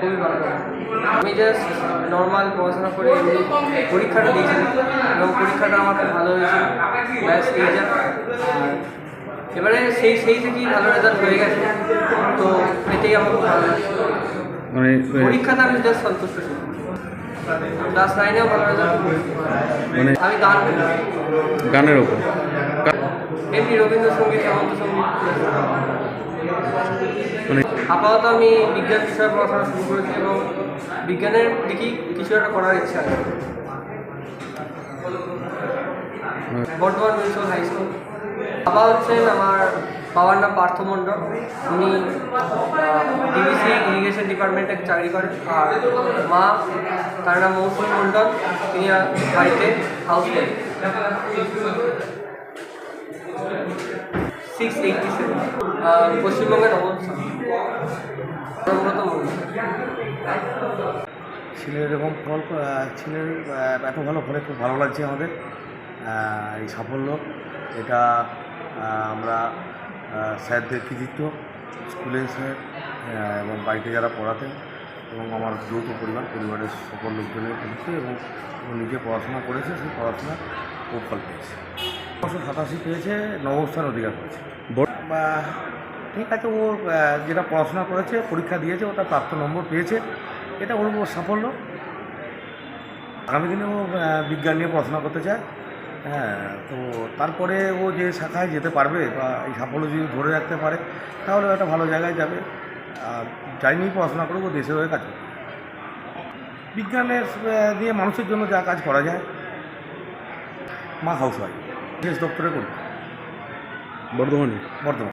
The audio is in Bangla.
খুবই ভালো আমি জাস্ট নর্মাল পড়াশোনা করে এমনি পরীক্ষাটা দিয়েছি এবং পরীক্ষাটা আমার খুব ভালো হয়েছে। ব্যাস এই যা এবারে সেই সেই থেকেই ভালো রেজাল্ট হয়ে গেছে। তো এটাই আমার খুব ভালো লাগছে। মানে পরীক্ষাতে আমি জাস্ট সন্তুষ্ট। ছিলাম ক্লাস নাইনেও ভালো রেজাল্ট মানে আমি গান। গানের ওপর। এমনি রবীন্দ্রসঙ্গীত হেমন্ত সংগীত মানে আপাতত আমি বিজ্ঞান বিষয়ে পড়াশোনা শুরু করেছি এবং বিজ্ঞানের দিকেই কিছু একটা করার ইচ্ছা আছে। Bardhaman municipal high school. বাবা হচ্ছেন আমার বাবার নাম পার্থ মণ্ডল। উনি ডিবিসি ইরিগেশন ডিপার্টমেন্টে চাকরি করেন। আর মা, তার নাম মৌসুমী মণ্ডল। তিনি বাড়িতে হাউস সিক্স এইটটি সেভেন পশ্চিমবঙ্গের মণ্ডল ছেলের এরকম ফল ছেলের এত ভালো ফলে খুব ভালো লাগছে আমাদের। এই সাফল্য। এটা আমরা স্যারদের কৃতিত্ব স্কুলের স্যার এবং বাড়িতে যারা পড়াতেন এবং আমার যৌথ পরিবার পরিবারের সকল লোকজনের কৃতিত্ব এবং নিজে পড়াশোনা করেছে সেই পড়াশোনা খুব ফল পেয়েছে। সাতাশি পেয়েছে নবম স্থান অধিকার করেছে। বা ঠিক আছে ও যেটা পড়াশোনা করেছে পরীক্ষা দিয়েছে ওটা প্রাপ্ত নম্বর পেয়েছে। এটা ওর সাফল্য। আগামী দিনে ও বিজ্ঞান নিয়ে পড়াশোনা করতে চায়। হ্যাঁ তো তারপরে ও যে শাখায় যেতে পারবে বা এই সাফল্য যদি ধরে রাখতে পারে তাহলে ও একটা ভালো জায়গায় যাবে। আর যাই নিয়ে পড়াশোনা করব দেশের হয়ে কাজ বিজ্ঞানের দিয়ে মানুষের জন্য যা কাজ করা যায় মা হাউস ওয়াইফ দপ্তরে করি বর্ধমানে? বর্তমান